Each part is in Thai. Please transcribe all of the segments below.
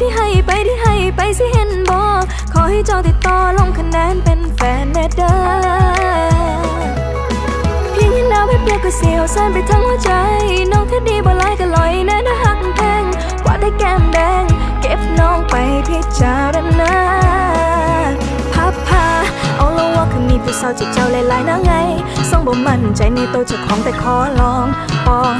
ที่ให้ไปที่ให้ไปสิเห็นบอขอให้เจ้าติดต่อลงคะแนนเป็นแฟนแน่เด้อเพียงเห็นดาวให้เปรียบก็เสียวสั่นไปทั้งหัวใจ น้องแค่ดีบ่ลายก็ลอยแน่นะหักแพงกว่าได้แก้มแดง เก็บน้องไปพิจารณาพับพาเอาละว่าคือมีผู้สาวจีบเจ้าหลายๆนะไงส่งบ่มั่นใจในตัวเจ้าของแต่ขอลองปอง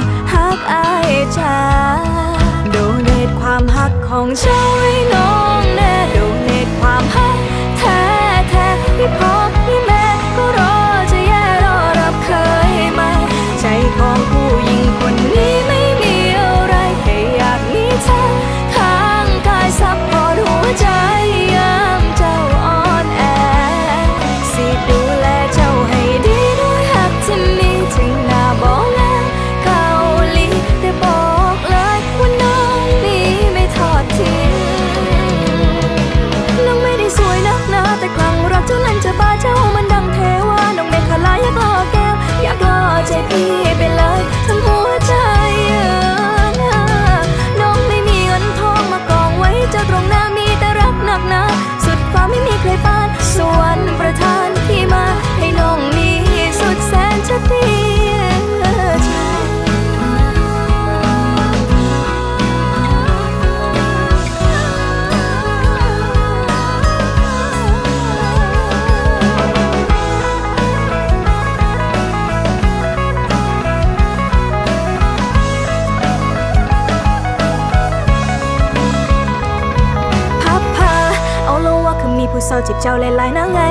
ร้าจีบเจ้าหลายๆนะไง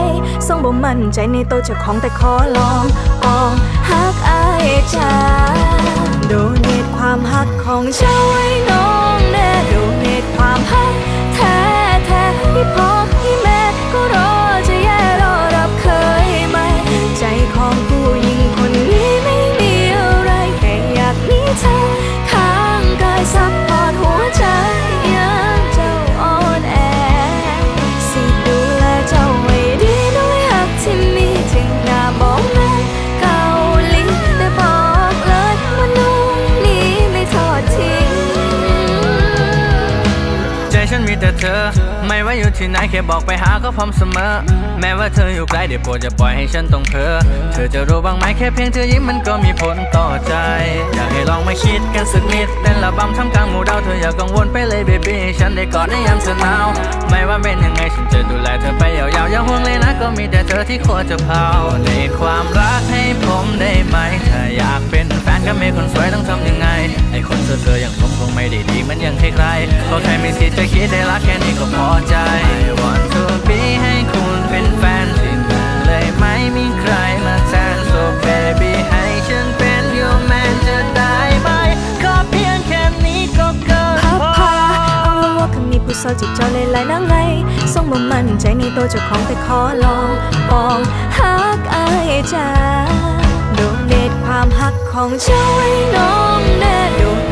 ส่งบ่มั่นใจในตัวเจ้าของแต่ขอลองปองฮักอายจ้าโดเนตความฮักของเจ้าไว้น้อง มีแต่เธอ ไม่ว่าอยู่ที่ไหนแค่บอกไปหาก็พร้อมเสมอ แม้ว่าเธออยู่ไกลเดี๋ยวโปรดจะปล่อยให้ฉันต้องเพ้อเธอจะรู้บ้างไหมแค่เพียงเธอยิ้มมันก็มีผลต่อใจ อยากให้ลองมาคิดกันสักนิดเต้นระบำทำกลางหมู่ดาวเธออย่ากังวลไปเลยเบบี้ฉันได้กอดในยามเธอหนาวไม่ว่าเป็นยังไงฉันจะดูแลเธอไปยาวๆอย่าห่วงเลยนะก็มีแต่เธอที่ควรจะเผาในความรักให้ผมได้ไหมถ้าอยากเป็นแฟนกับเมย์คนสวยต้องทำยังไง ด้ดีมันยังใครๆก็แค่มีสิทธิ์จะคิดได้รักแค่นี้ก็พอใจ I want to be ให้คุณเป็นแฟนที่หนึ่งเลยไม่มีใครมาแทน so baby ให้ฉันเป็น your man จะได้ไหมขอเพียงแค่นี้ก็เกินพับพอพาเอาละว่าคือมีผู้สาวจีบเจ้าหลายๆนะไงส่งบ่มั่นใจในตัวเจ้าของแต่ขอลองปองฮักอายจ้าโดเนทความฮักของเจ้าให้น้องแน่ดเ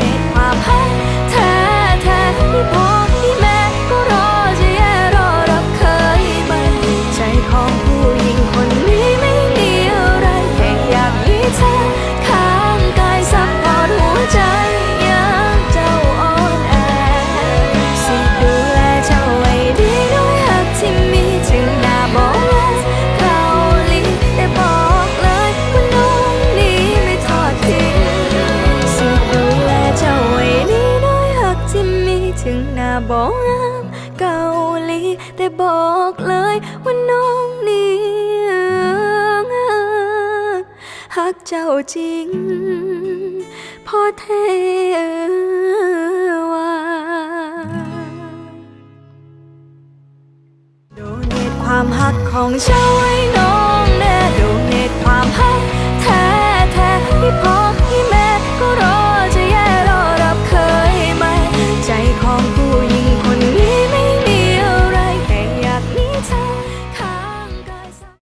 นทควา บอกงามเกาหลีแต่บอกเลยว่าน้องนี้หักเจ้าจริงพอเทวาโดเนทความหักของเจ้าให้น้